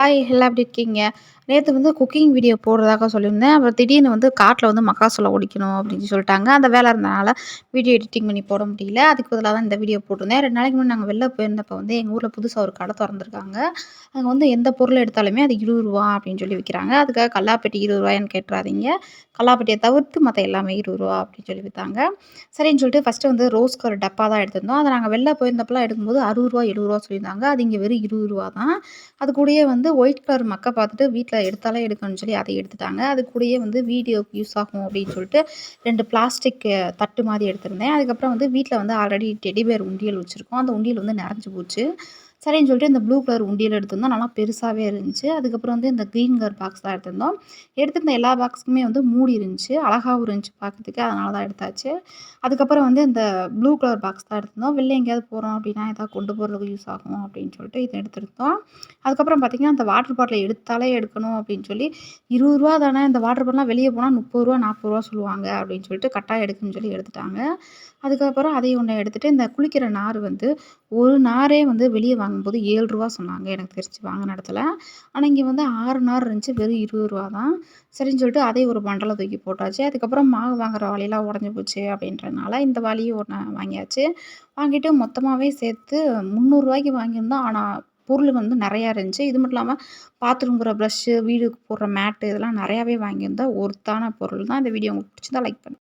Hi எல்லாம் எப்படி இருக்கீங்க? நேற்று வந்து குக்கிங் வீடியோ போடுறதாக சொல்லியிருந்தேன். அப்புறம் திடீர்னு வந்து காட்டில் வந்து மக்காசோளை ஒடிக்கணும் அப்படின்னு சொல்லிட்டாங்க. அந்த வேலை இருந்தனால வீடியோ எடிட்டிங் பண்ணி போட முடியல. அதுக்கு பதிலாக தான் இந்த வீடியோ போட்டிருந்தேன். ரெண்டு நாளைக்கு முன்னாடி நாங்கள் வெளில போயிருந்தப்போ வந்து எங்கள் ஊரில் புதுசாக ஒரு கடை திறந்துருக்காங்க. அங்கே வந்து எந்த பொருள் எடுத்தாலுமே அது இருபது ரூபா அப்படின்னு சொல்லி விற்கிறாங்க அதுக்காக கல்லாப்பெட்டி இருபது ரூபாயான்னு கேட்டுறாதீங்க. கல்லாப்பெட்டியை தவிர்த்து மற்ற எல்லாமே இருபது ரூபா அப்படின்னு சொல்லி விற்றாங்க சரின்னு சொல்லிட்டு ஃபஸ்ட்டு வந்து ரோஸ்க்கு ஒரு டப்பா தான் எடுத்திருந்தோம். அதை நாங்கள் வெளில போயிருந்தப்பெல்லாம் எடுக்கும்போது அறுபது ரூபா எழுபது ரூபா சொல்லியிருந்தாங்க. அது இங்கே வெறும் இருபது ரூபா தான். அது கூடயே வந்து ஒயிட் கலர் மக்கை பார்த்துட்டு வீட்டில் எடுத்தாலே எடுக்கணும்னு சொல்லி அதை எடுத்துட்டாங்க. அது கூடயே வந்து வீடியோக்கு யூஸ் ஆகும் அப்படின்னு சொல்லிட்டு ரெண்டு பிளாஸ்டிக் தட்டு மாதிரி எடுத்திருந்தேன். அதுக்கப்புறம் வந்து வீட்டில் வந்து ஆல்ரெடி டெடிபேர் உண்டியல் வச்சுருக்கோம். அந்த உண்டியல் வந்து நிறைஞ்சு போச்சு. சரின்னு சொல்லிட்டு இந்த ப்ளூ கலர் உண்டியல் எடுத்திருந்தோம். நல்லா பெருசாகவே இருந்துச்சு. அதுக்கப்புறம் வந்து இந்த க்ரீன் கலர் பாக்ஸ் தான் எடுத்திருந்தோம். எடுத்திருந்த எல்லா பாக்ஸுக்குமே வந்து மூடி இருந்துச்சு. அழகாகவும் இருந்துச்சு பார்க்கறதுக்கு. அதனால தான் எடுத்தாச்சு. அதுக்கப்புறம் வந்து இந்த ப்ளூ கலர் பாக்ஸ் தான் எடுத்திருந்தோம். வெளில எங்கேயாவது போகிறோம் அப்படின்னா எதாவது கொண்டு போகிறதுக்கு யூஸ் ஆகும் அப்படின்னு சொல்லிட்டு இதை எடுத்திருந்தோம். அதுக்கப்புறம் பார்த்திங்கன்னா அந்த வாட்டர் பாட்டிலை எடுத்தாலே எடுக்கணும் அப்படின்னு சொல்லி இருபது ரூபா தானே இந்த வாட்டர் பாட்டிலாம் வெளியே போனால் முப்பது ரூபா நாற்பது ரூபா சொல்லுவாங்க அப்படின்னு சொல்லிட்டு கட்டாயம் எடுக்குன்னு சொல்லி எடுத்துட்டாங்க. அதுக்கப்புறம் அதை ஒன்று எடுத்துகிட்டு இந்த குளிக்கிற நார் வந்து ஒரு நாரே வந்து வெளியே வாங்கும்போது ஏழு ரூபா சொன்னாங்க எனக்கு தெரிஞ்சு வாங்கின இடத்துல. ஆனால் இங்கே வந்து ஆறு நார் இருந்துச்சு வெறும் இருபது ரூபா தான். சரின்னு சொல்லிட்டு அதே ஒரு பண்டலை தூக்கி போட்டாச்சு. அதுக்கப்புறம் மாவு வாங்குற வழியெல்லாம் உடஞ்சி போச்சு அப்படின்றனால இந்த வழியும் ஒன்று வாங்கியாச்சு. வாங்கிட்டு மொத்தமாகவே சேர்த்து முந்நூறுரூவாய்க்கு வாங்கியிருந்தோம். ஆனால் பொருள் வந்து நிறையா இருந்துச்சு. இது மட்டும் இல்லாமல் பாத்ரூம்ங்கிற ப்ரஷ்ஷு வீடுக்கு போடுற மேட்டு இதெல்லாம் நிறையாவே வாங்கியிருந்தோம். ஒர்த்தான பொருள் தான். இந்த வீடியோ உங்களுக்கு பிடிச்சிருந்தா லைக் பண்ணுங்கள்